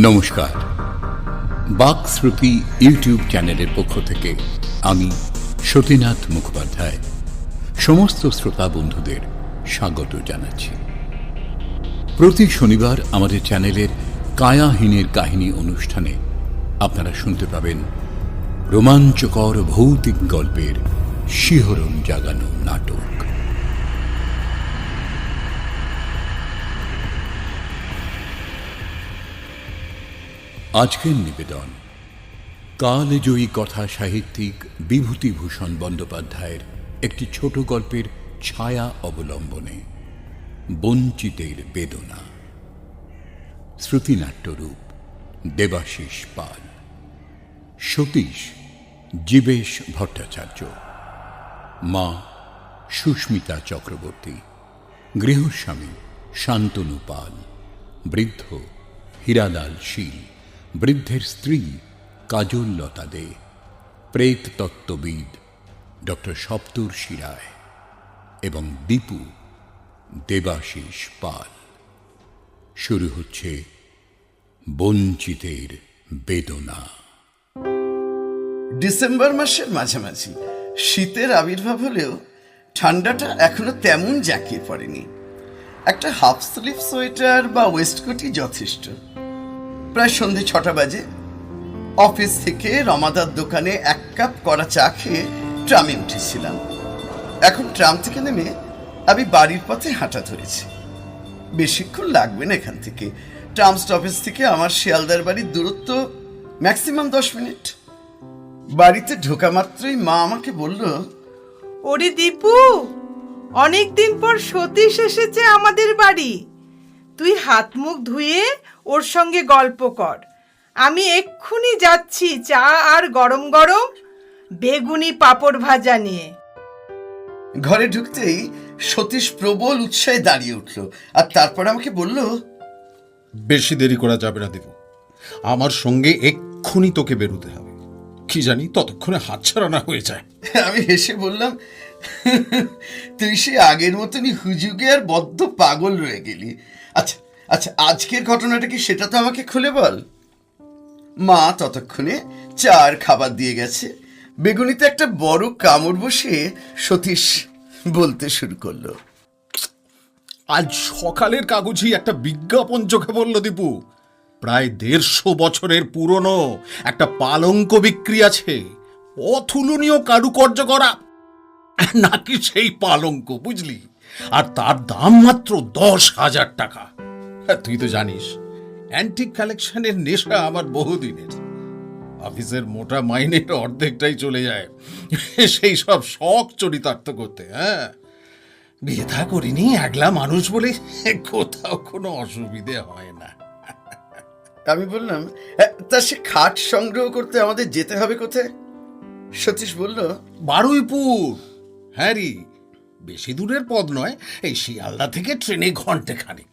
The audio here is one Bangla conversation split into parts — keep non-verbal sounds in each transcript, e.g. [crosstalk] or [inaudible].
নমস্কার। বাক শ্রুতি ইউটিউব চ্যানেলের পক্ষ থেকে আমি সতীনাথ মুখোপাধ্যায়। সমস্ত শ্রোতা বন্ধুদের স্বাগত জানাচ্ছি। প্রতি শনিবার আমাদের চ্যানেলের কায়াহীনের কাহিনী অনুষ্ঠানে আপনারা শুনতে পাবেন রোমাঞ্চকর ভৌতিক গল্পের শিহরণ জাগানো নাটক। আজকের নিবেদন। কালজয়ী কথা সাহিত্যিক বিভূতিভূষণ বন্দ্যোপাধ্যায়ের একটি ছোট গল্পের ছায়া অবলম্বনে, বঞ্চিতের বেদনা। শ্রুতিনাট্যরূপ, দেবাশিস পাল। সতীশ, জীবেশ ভট্টাচার্য। মা, সুস্মিতা চক্রবর্তী। গৃহস্বামী, শান্তনু পাল। বৃদ্ধ, হীরালাল শীল। বৃদ্ধের স্ত্রী কাজল লতা দে প্রেত তত্ত্ববিদ ডক্টর সপ্তর শিরায় এবং দীপু দেবাশিস পাল। শুরু হচ্ছে বঞ্চিতের বেদনা। ডিসেম্বর মাসের মাঝামাঝি, শীতের আবির্ভাব হলেও ঠান্ডাটা এখনও তেমন জাঁকিয়ে পড়েনি। একটা হাফ স্লিভ সোয়েটার বা ওয়েস্টকোটই যথেষ্ট। প্রায় সন্ধে ছটা বাজে। অফিস থেকে রমাদার দোকানে এক কাপ করা চা খেয়ে ট্রামে উঠেছিলাম। এখন ট্রাম থেকে নেমে আমি বাড়ির পথে হাঁটা ধরেছি। বেশিক্ষণ লাগবে না এখান থেকে। ট্রাম স্টপেজ থেকে আমার শিয়ালদার বাড়ির দূরত্ব ম্যাক্সিমাম দশ মিনিট। বাড়িতে ঢোকা মাত্রই মা আমাকে বলল, ওরে দীপু, অনেকদিন পর সতীশ এসেছে আমাদের বাড়ি। তুই হাত মুখ ধুয়ে ওর সঙ্গে গল্প কর। আমি এক্ষুনি যাচ্ছি চা আর গরম গরম বেগুনি পাপড় ভাজা নিয়ে। ঘরে ঢুকতেই সতীশ প্রবল উৎসাহে দাঁড়িয়ে উঠল আর তারপর আমাকে বলল বেশি দেরি করা যাবে না দেবু। আমার সঙ্গে এক্ষুনি তোকে বেরোতে হবে। কি জানি ততক্ষণে হাতছাড়া না হয়ে যায়। আমি হেসে বললাম তুই সে আগের মতনই হুজুগে আর বদ্ধ পাগল রয়ে গেলি। আচ্ছা আচ্ছা আজকের ঘটনাটা কি সেটা তো আমাকে খুলে বল। মা ততক্ষণে চার খাবার দিয়ে গেছে। বেগুনিতে একটা বড় কামড় বসে সতীশ বলতে শুরু করল। আজ সকালের কাগজেই একটা বিজ্ঞাপন চোখে পড়ল, দীপু। প্রায় দেড়শো বছরের পুরনো একটা পালঙ্ক বিক্রি আছে। অতুলনীয় কারুকার্য করা [laughs] নাকি সেই পালঙ্ক বুঝলি? আর তার দাম মাত্র দশ হাজার টাকা। হ্যাঁ, তুই তো জানিস অ্যান্টিক কালেকশনের নেশা আমার বহুদিনের। অফিসের মোটা মাইনের অর্ধেকটাই চলে যায়। সেই সব শখ চরিতার্থ করতে হ্যাঁ? বিয়ে থা করিনি একলা মানুষ বলে কোথাও কোনো অসুবিধে হয় না। আমি বললাম "হ্যাঁ, তা সে খাট সংগ্রহ করতে আমাদের যেতে হবে কোথায়? সতীশ বলল বারুইপুর। হ্যাঁ রে বেশি দূরের পথ নয়, এই শিয়ালদা থেকে ট্রেনে ঘন্টে খানিক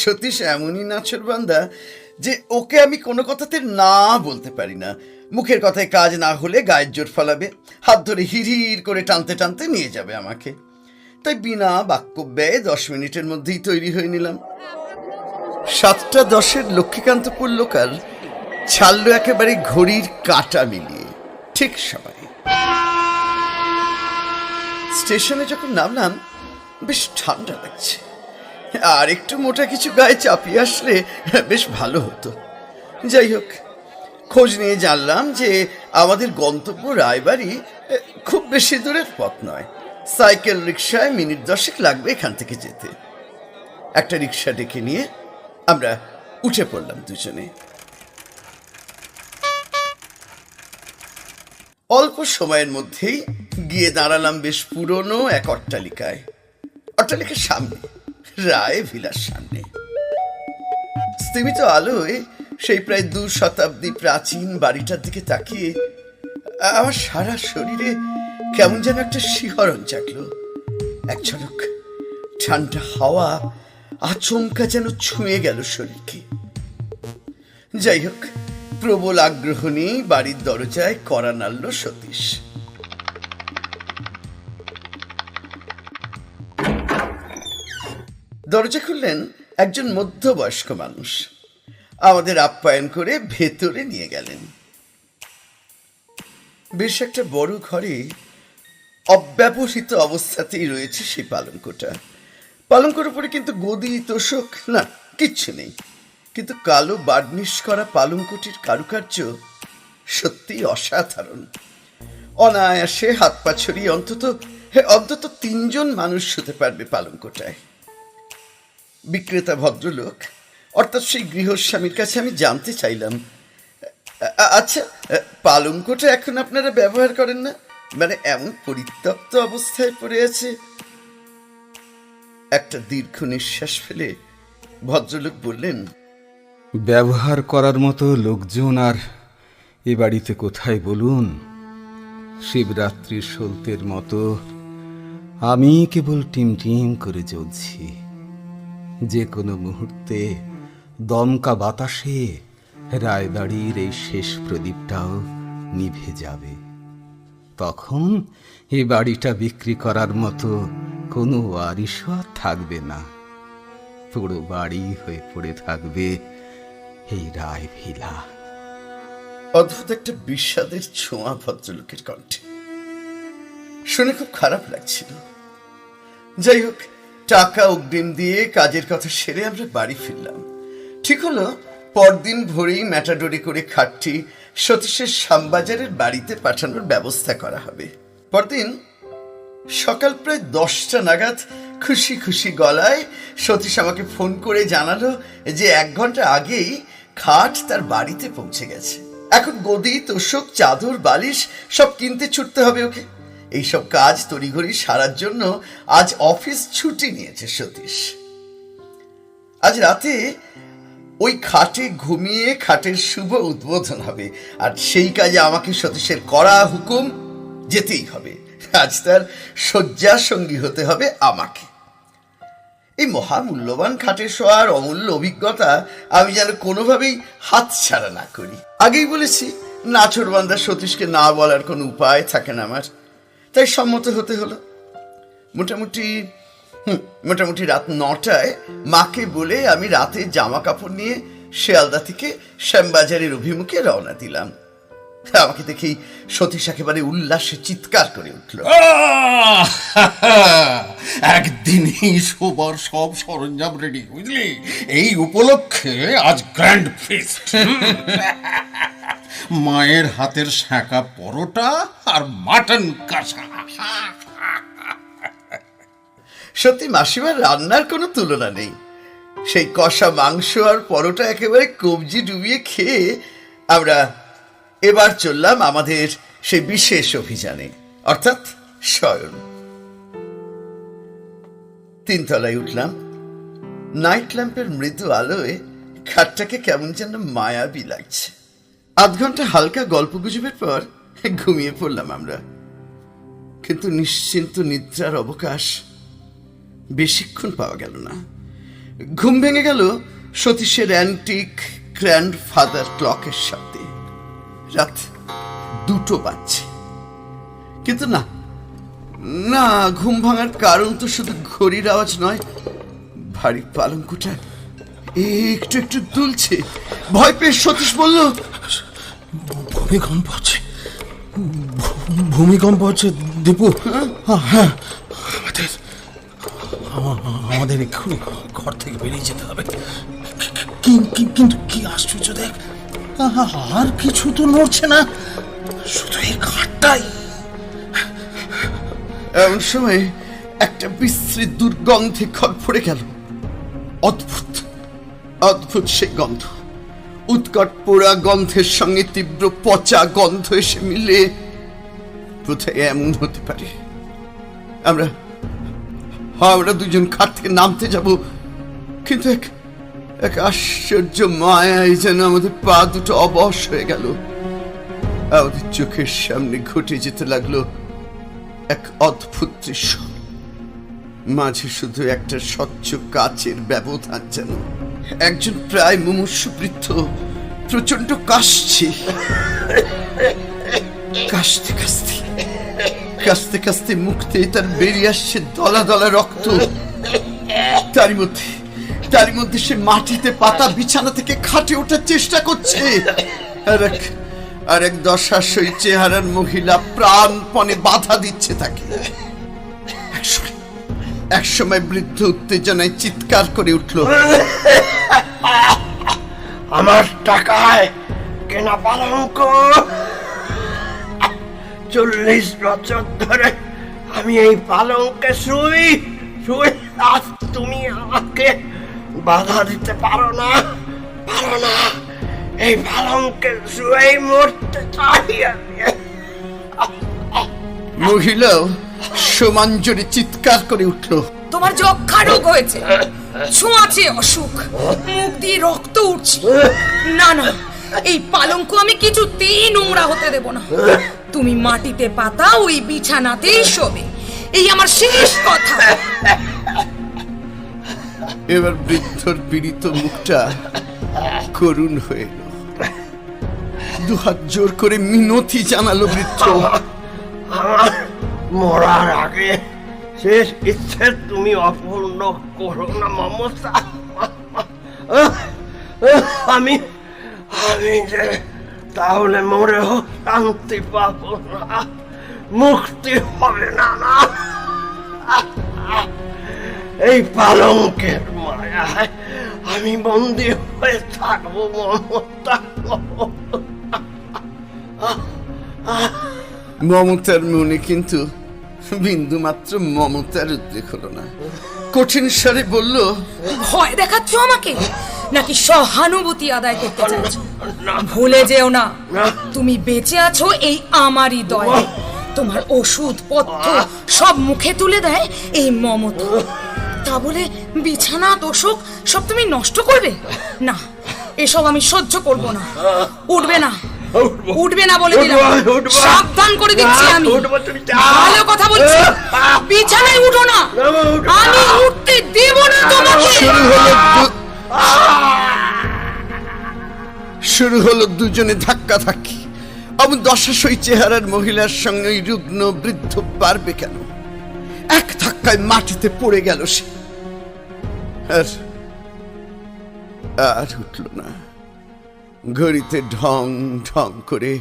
সতীশ এমনই নাচর বান্দা যে ওকে আমি কোনো কথাতে না বলতে পারি না। মুখের কথায় কাজ না হলে গায়ের জোর ফলাবে, হাত ধরে হিড়হিড় করে টানতে টানতে নিয়ে যাবে আমাকে। তাই বিনা বাক্য ব্যয়ে দশ মিনিটের মধ্যেই তৈরি হয়ে নিলাম। সাতটা দশের লক্ষ্মীকান্তপুর লোকাল ছাড়লো একেবারে ঘড়ির কাঁটা মিলিয়ে, ঠিক সময়। স্টেশনে যখন নামলাম, বেশ ঠান্ডা লাগছে। আর একটু মোটা কিছু গায়ে চাপিয়ে আসলে বেশ ভালো হতো। যাই হোক, খোঁজ নিয়ে জানলাম যে আমাদের গন্তব্য রায়বাড়ি খুব বেশি দূরের পথ নয়। সাইকেল রিক্সায় মিনিট দশেক লাগবে এখান থেকে যেতে। একটা রিক্সা ডেকে নিয়ে আমরা উঠে পড়লাম দুজনে। অল্প সময়ের মধ্যেই গিয়ে দাঁড়ালাম বেশ পুরনো এক অট্টালিকায়। অট্টালিকার সামনে, রায় ভিলার সামনে। স্তিমিত আলোয় সেই প্রায় দু শতাব্দী প্রাচীন বাড়িটার দিকে তাকিয়ে আমার সারা শরীরে কেমন যেন একটা শিহরণ জাগলো। এক ঝলক ঠান্ডা হাওয়া, আচমকা যেন ছুঁয়ে গেল শরীরকে। যাই হোক প্রবল আগ্রহ নিয়ে বাড়ির দরজায় করা নাড়ল সতীশ। দরজা খুললেন একজন মধ্যবয়স্ক মানুষ। আমাদের আপ্যায়ন করে ভেতরে নিয়ে গেলেন। বেশ একটা বড় ঘরে অব্যবহৃত অবস্থাতেই রয়েছে সেই পালঙ্কটা। পালঙ্কর উপরে কিন্তু গদি তোষক না, কিচ্ছু নেই। কিন্তু কালো বার্নিশ করা পালঙ্কটির কারুকার্য সত্যি অসাধারণ। অনায়াসে হাত পা ছড়িয়ে অন্তত অন্তত তিনজন মানুষ শুতে পারবে পালঙ্কটায় বিক্রেতা ভদ্রলোক, অর্থাৎ সেই গৃহস্বামীর কাছে আমি জানতে চাইলাম আচ্ছা পালঙ্কটা এখন আপনারা ব্যবহার করেন না? মানে এমন পরিত্যক্ত অবস্থায় পড়ে আছে। একটা দীর্ঘ নিঃশ্বাস ফেলে ভদ্রলোক বললেন ব্যবহার করার মতো লোকজন আর এ বাড়িতে কোথায় বলুন? শিবরাত্রির সলতের মতো আমি কেবল টিম টিম করে চলছি যে কোনো মুহূর্তে দমকা বাতাসে রায়বাড়ির এই শেষ প্রদীপটাও নিভে যাবে। তখন এ বাড়িটা বিক্রি করার মতো কোনো ওয়ারিশও আর থাকবে না। পুরো বাড়ি হয়ে পড়ে থাকবে এই রায় ভিলা। অদ্ভুত একটা বিষাদের ছোঁয়া ভদ্রলোকের কণ্ঠে। শুনে খুব খারাপ লাগছিল। যাই হোক, টাকা, অগ্রিম দিয়ে কাজের কথা সেরে আমরা বাড়ি ফিরলাম। ঠিক হলো, পরদিন ভোরেই ম্যাটাডোরি করে খাটটি সতীশের শ্যামবাজারের বাড়িতে পাঠানোর ব্যবস্থা করা হবে। পরদিন সকাল প্রায় দশটা নাগাদ খুশি খুশি গলায় সতীশ আমাকে ফোন করে জানালো যে এক ঘণ্টা আগেই খাট তার বাড়িতে পৌঁছে গেছে। এখন গদি, তোষক, চাদর, বালিশ সব কিনতে ছুটতে হবে ওকে। এইসব কাজ তড়িঘড়ি সারার জন্য আজ অফিস ছুটি নিয়েছে সতীশ। আজ রাতে ওই খাটে ঘুমিয়ে খাটের শুভ উদ্বোধন হবে। আর সেই কাজে আমাকে সতীশের কড়া হুকুম যেতেই হবে। আজ তার শয্যা সঙ্গী হতে হবে আমাকে। এই মহামূল্যবান খাটের শোয়ার অমূল্য অভিজ্ঞতা আমি যেন কোনোভাবেই হাত ছাড়া না করি। আগেই বলেছি নাচরবান্দা সতীশকে না বলার কোনো উপায় থাকে না আমার। তাই সম্মত হতে হলো। মোটামুটি মোটামুটি রাত নটায় মাকে বলে আমি রাতে জামা কাপড় নিয়ে শেয়ালদা থেকে শ্যামবাজারের অভিমুখে রওনা দিলাম। আমাকে দেখেই সতীশ একেবারে উল্লাসে চিৎকার করে উঠল! একদিনই শোবার সব সরঞ্জাম রেডি বুঝলি? এই উপলক্ষে আজ গ্র্যান্ড ফিস্ট মায়ের হাতের শাঁকা পরোটা আর মাটন কষা। সত্যি মাসিমার রান্নার কোনো তুলনা নেই। সেই কষা মাংস আর পরোটা একেবারে কবজি ডুবিয়ে খেয়ে আমরা এবার চললাম আমাদের সেই বিশেষ অভিযানে, অর্থাৎ শয়ন। তিনতলায় উঠলাম। নাইট ল্যাম্পের মৃদু আলোয় খাটটাকে কেমন যেন মায়াবী লাগছে। আধ ঘণ্টা হালকা গল্প গুজবের পর ঘুমিয়ে পড়লাম আমরা। কিন্তু নিশ্চিন্ত নিদ্রার অবকাশ বেশিক্ষণ পাওয়া গেল না। ঘুম ভেঙে গেল সতীশের অ্যান্টিক গ্র্যান্ড ফাদার ক্লকের সাথে। রাত দুটো বাজছে। কিন্তু না না ঘুম ভাঙার কারণ তো শুধু ঘড়ির আওয়াজ নয় ভারী পালঙ্কটা একটু একটু দুলছে। ভয় পেয়ে সতীশ বলল ভূমিকম্প হচ্ছে। ভূমিকম্প হচ্ছে দীপু। হ্যাঁ? আমাদের আমাদের এক্ষুনি ঘর থেকে বেরিয়ে যেতে হবে। কি- কি- কিন্তু কি আশ্চর্য দেখ আর কিছু তো নড়ছে না। শুধু এই ঘাটটাই। এমন সময় একটা বিশ্রী দুর্গন্ধে খর পড়ে গেল। অদ্ভুত অদ্ভুত সে গন্ধ। উৎকট পোড়া গন্ধের সঙ্গে তীব্র পচা গন্ধ এসে মিলে। কোথায় এমন হতে পারে। আমরা আমরা দুজন খাট থেকে নামতে যাব। কিন্তু এক এক আশ্চর্য মায়ায় যেন আমাদের পা দুটো অবশ হয়ে গেল। আমাদের চোখের সামনে ঘটে যেতে লাগল এক অদ্ভুত দৃশ্য। মাঝে শুধু একটা স্বচ্ছ কাচের ব্যবধান যেন। একজন প্রায় মুমূর্ষু বৃদ্ধ প্রচণ্ড কাশছে। কাশতে কাশতে কাশতে কাশতে মুখতে তার বেরিয়ে আসছে দলা দলা রক্ত। তারই মধ্যে তার মধ্যে সে মাটিতে পাতা বিছানা থেকে খাটে ওঠার চেষ্টা করছে। আর এক আর এক দশাশই চেহারার মহিলা প্রাণপণে বাধা দিচ্ছে তাকে। একসময় বৃদ্ধ উত্তেজনায় চিৎকার করে উঠল, আমার টাকায় কেনা পালঙ্ক। চল্লিশ বছর ধরে আমি এই পালঙ্কে শুই শুই আজ তুমি আমাকে বাধা দিতে পারো না পারো না। এই পালঙ্কে শুয়েই মরতে চাই আমি। মহিলাও সমান জোরে চিৎকার করে উঠল। তোমার যক্ষা রোগ হয়েছে ছোঁয়াচে অসুখ মুখ দিয়ে রক্ত উঠছে। না না এই পালঙ্ক আমি কিছুতেই নোংরা হতে দেব না। তুমি মাটিতে পাতা ওই বিছানাতেই শোবে। এই আমার শেষ কথা। এবার বৃদ্ধর পীড়িত মুখটা করুণ হয়ে দুহাত জোর করে মিনতি জানালো বৃদ্ধ। মরার আগে শেষ ইচ্ছে তুমি অপূর্ণ করো না, মমতা। আমি আমি যে তাহলে মরেও শান্তি পাবো না, মুক্তি হবে না না। এই পালঙ্কের মায়ায় আমি বন্দি হয়ে থাকব মমতা। মমতার মনে কিন্তু বিন্দু মাত্র মমতার উদ্রেক হলো না। কঠিন স্বরে বলল ভয় দেখাচ্ছ আমাকে? নাকি সহানুভূতি আদায় করতে চাইছো? ভুলে যেও না। তুমি বেঁচে আছো এই আমারই দয়া তোমার ওষুধ পথ্য সব মুখে তুলে দেয় এই মমতা। তা বলে বিছানা তোষক সব তুমি নষ্ট করবে? না এসব আমি সহ্য করব না। উঠবে না। উঠবে। না বলে দিলাম। সাবধান করে দিচ্ছি আমি। উঠবো, তুমি যাও। ভালো কথা বলছি। বিছানায় উঠো না। আমি উঠতে দেব না তোমাকে। শুরু হলো শুরু হলো দুজনে ধাক্কা ধাক্কি। আমি দশাশই চেহারার মহিলার সঙ্গে ওই রুগ্ন বৃদ্ধ পারবে কেন? এক ধাক্কায় মাটিতে পড়ে গেল সে। আর আর উঠল না। ঘড়িতে ঢং ঢং করে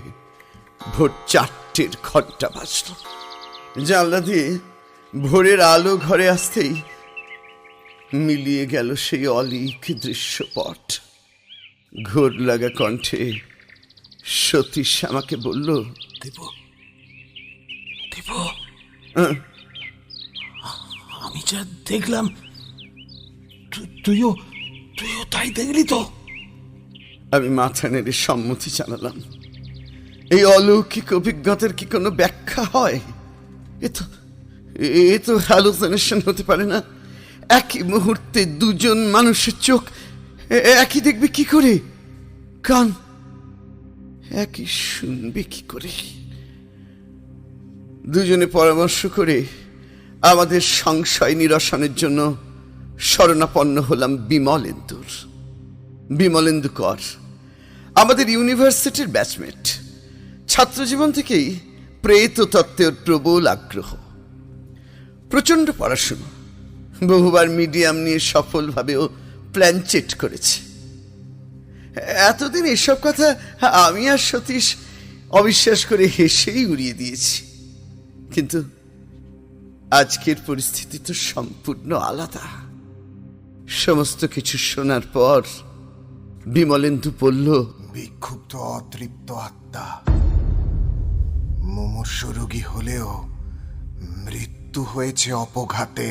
ভোর চারটের ঘণ্টা বাজল। জানলা দিয়ে ভোরের আলো ঘরে আসতেই মিলিয়ে গেল সেই অলিক দৃশ্যপট। ঘোর লাগা কণ্ঠে সতীশ আমাকে বলল দেব দেব হ্যাঁ? আমি যা দেখলাম তুইও তুইও তাই দেখলি তো? আমি মাথা নেড়ে সম্মতি জানালাম। এই অলৌকিক অভিজ্ঞতার কি কোনো ব্যাখ্যা হয়? এ তো এ তো হ্যালোসিনেশন হতে পারে না। একই মুহূর্তে দুজন মানুষের চোখ একই দেখবে কি করে? কান, একই শুনবে কি করে? দুজনে পরামর্শ করে আমাদের সংশয় নিরসনের জন্য শরণাপন্ন হলাম বিমলেন্দুর। বিমলেন্দু কর, আমাদের ইউনিভার্সিটির ব্যাচমেট। ছাত্রজীবন থেকেই প্রেত তত্ত্বের প্রবল আগ্রহ। প্রচণ্ড পড়াশুনো, বহুবার মিডিয়াম নিয়ে সফলভাবেও প্ল্যানচেট করেছে। এতদিন এসব কথা আমি আর সতীশ অবিশ্বাস করে হেসেই উড়িয়ে দিয়েছি। কিন্তু আজকের পরিস্থিতি তো সম্পূর্ণ আলাদা। সমস্ত কিছু শোনার পর বিমলেন্দু বলল, বিক্ষুব্ধ অতৃপ্ত আত্মা, মুমূর্ষ রোগী হলেও মৃত্যু হয়েছে অপঘাতে।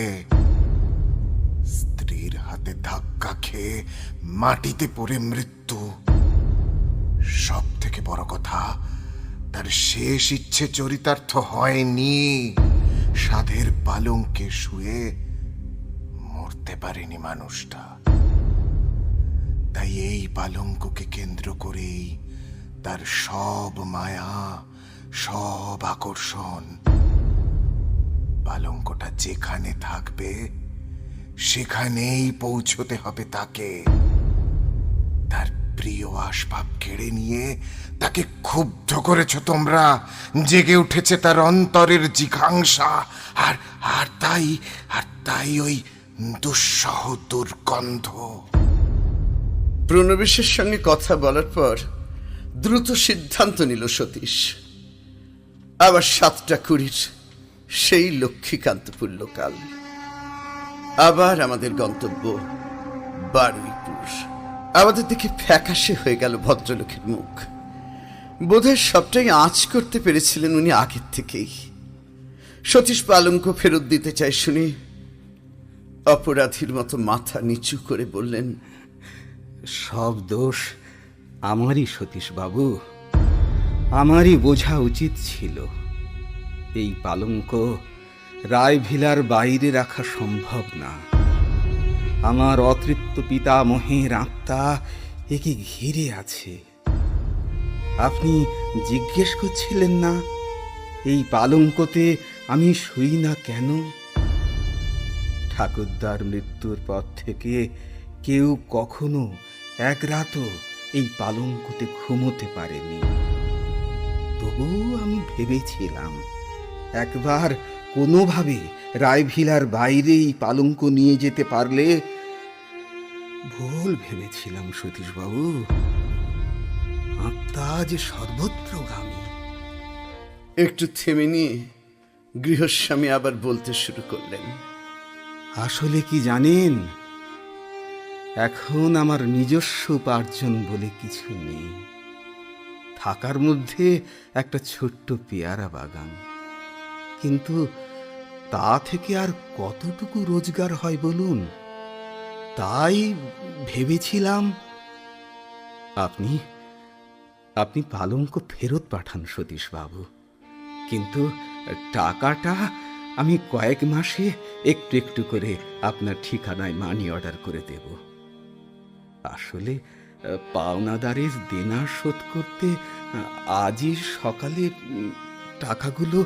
স্ত্রীর হাতে ধাক্কা খেয়ে মাটিতে পড়ে মৃত্যু। সব থেকে বড় কথা, তার শেষ ইচ্ছে চরিতার্থ হয়নি। সাধের পালঙ্কে শুয়ে মরতে পারেনি মানুষটা। তাই এই পালঙ্ককে কেন্দ্র করেই তার সব মায়া, সব আকর্ষণ পালঙ্কটা যেখানে থাকবে, সেখানেই পৌঁছতে হবে তাকে। প্রিয় আসবাব কেড়ে নিয়ে তাকে ক্ষুব্ধ করেছ তোমরা। জেগে উঠেছে তার অন্তরের জিঘাংসা। আর আর তাই আর তাই ওই দুঃসহ দুর্গন্ধ। প্রণবেশের সঙ্গে কথা বলার পর দ্রুত সিদ্ধান্ত নিল সতীশ। আবার সাতটা কুড়ির সেই লক্ষ্মীকান্তপুর লোকাল। আবার আমাদের গন্তব্য বারুইপুর। আমাদের দিকে ফ্যাকাশে হয়ে গেল ভদ্রলোকের মুখ। বোধহয় সবটাই আঁচ করতে পেরেছিলেন উনি আগের থেকেই। সতীশ পালঙ্ক ফেরত দিতে চাই শুনে অপরাধীর মতো মাথা নিচু করে বললেন, সব দোষ আমারই সতীশবাবু আমারই বোঝা উচিত ছিল। এই পালঙ্ক রায়ভিলার বাইরে রাখা সম্ভব না। আমার অতৃপ্ত পিতামহের আত্মা একে ঘিরে আছে। আপনি জিজ্ঞেস করছিলেন না, এই পালঙ্কতে আমি শুই না কেন? ঠাকুরদার মৃত্যুর পর থেকে কেউ কখনো এক রাতও এই পালঙ্কতে ঘুমোতে পারেনি। তবুও আমি ভেবেছিলাম, একবার কোনোভাবে রায়ভিলার বাইরে এই পালঙ্ক নিয়ে যেতে পারলে ভুল ভেবেছিলাম সতীশবাবু। আত্মা যে সর্বত্রগামী। একটু থেমে নিয়ে গৃহস্বামী আবার বলতে শুরু করলেন। আসলে কি জানেন এখন আমার নিজস্ব উপার্জন বলে কিছু নেই। থাকার মধ্যে একটা ছোট্ট পেয়ারা বাগান। কিন্তু তা থেকে আর কতটুকু রোজগার হয় বলুন? তাই ভেবেছিলাম আপনি আপনি পালঙ্ক ফেরত পাঠান সতীশবাবু। কিন্তু টাকাটা আমি কয়েক মাসে একটু একটু করে আপনার ঠিকানায় মানি অর্ডার করে দেব। আসলে, পাওনাদারের দেনা শোধ করতে আজই সকালে টাকাগুলো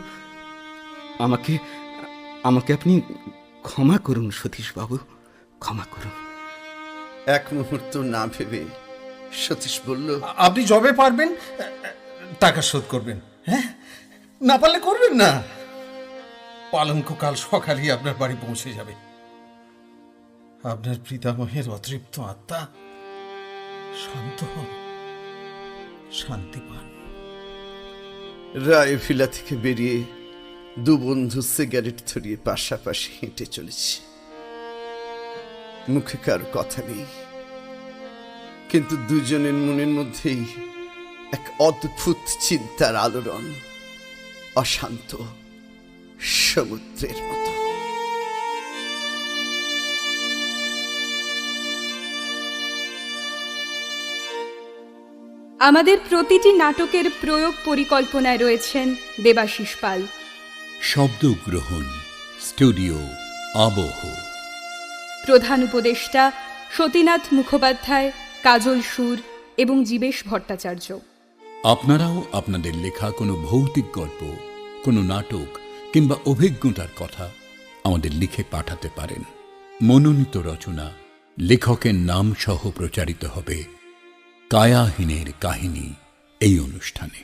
আমাকে আমাকে আপনি ক্ষমা করুন সতীশবাবু। ক্ষমা করুন। এক মুহূর্ত না ভেবে সতীশ বলল আপনি যবে পারবেন টাকা শোধ করবেন হ্যাঁ? না পারলে করবেন না। পালঙ্ক কাল সকালেই আপনার বাড়ি পৌঁছে যাবে। আপনার পিতামহের অতৃপ্ত আত্মা শান্ত হন শান্তি পান। রায়ভিলা থেকে বেরিয়ে দু বন্ধু সিগারেট ধরিয়ে পাশাপাশি হেঁটে চলেছে। মুখে কারও কথা নেই। কিন্তু দুজনের মনের মধ্যেই এক অদ্ভুত চিন্তার আলোড়ন অশান্ত সমুদ্রের মতো। আমাদের প্রতিটি নাটকের প্রয়োগ পরিকল্পনায় রয়েছেন দেবাশিস পাল। শব্দগ্রহণ স্টুডিও আবহ। প্রধান উপদেষ্টা সতীনাথ মুখোপাধ্যায় কাজল সুর এবং জীবেশ ভট্টাচার্য। আপনারাও আপনাদের লেখা কোনো ভৌতিক গল্প কোনো নাটক কিংবা অভিজ্ঞতার কথা আমাদের লিখে পাঠাতে পারেন। মনোনীত রচনা লেখকের নাম সহ প্রচারিত হবে কায়াহীনের কাহিনী এই অনুষ্ঠানে।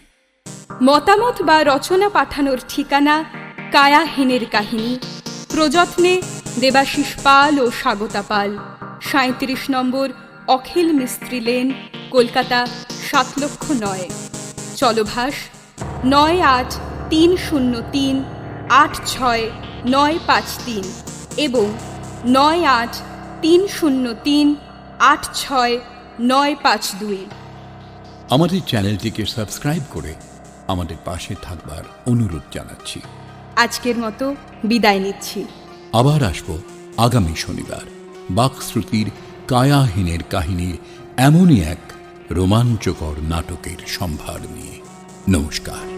মতামত বা রচনা পাঠানোর ঠিকানা কায়াহীনের কাহিনী প্রযত্নে দেবাশিস পাল ও স্বাগতা পাল। সাঁত্রিশ নম্বর অখিল মিস্ত্রি লেন কলকাতা সাত লক্ষ নয়। চলভাস নয় আট তিন শূন্য তিন আট ছয় নয় পাঁচ তিন এবং নয় আট তিন শূন্য তিন আট ছয় নয় পাঁচ দুই। আমাদের চ্যানেলটিকে সাবস্ক্রাইব করে আমাদের পাশে থাকবার অনুরোধ জানাচ্ছি। আজকের মতো বিদায় নিচ্ছি। আবার আসব আগামী শনিবার। বাকশ্রুতির কায়াহীনের কাহিনীর এমনই এক রোমাঞ্চকর নাটকের সম্ভার নিয়ে। নমস্কার।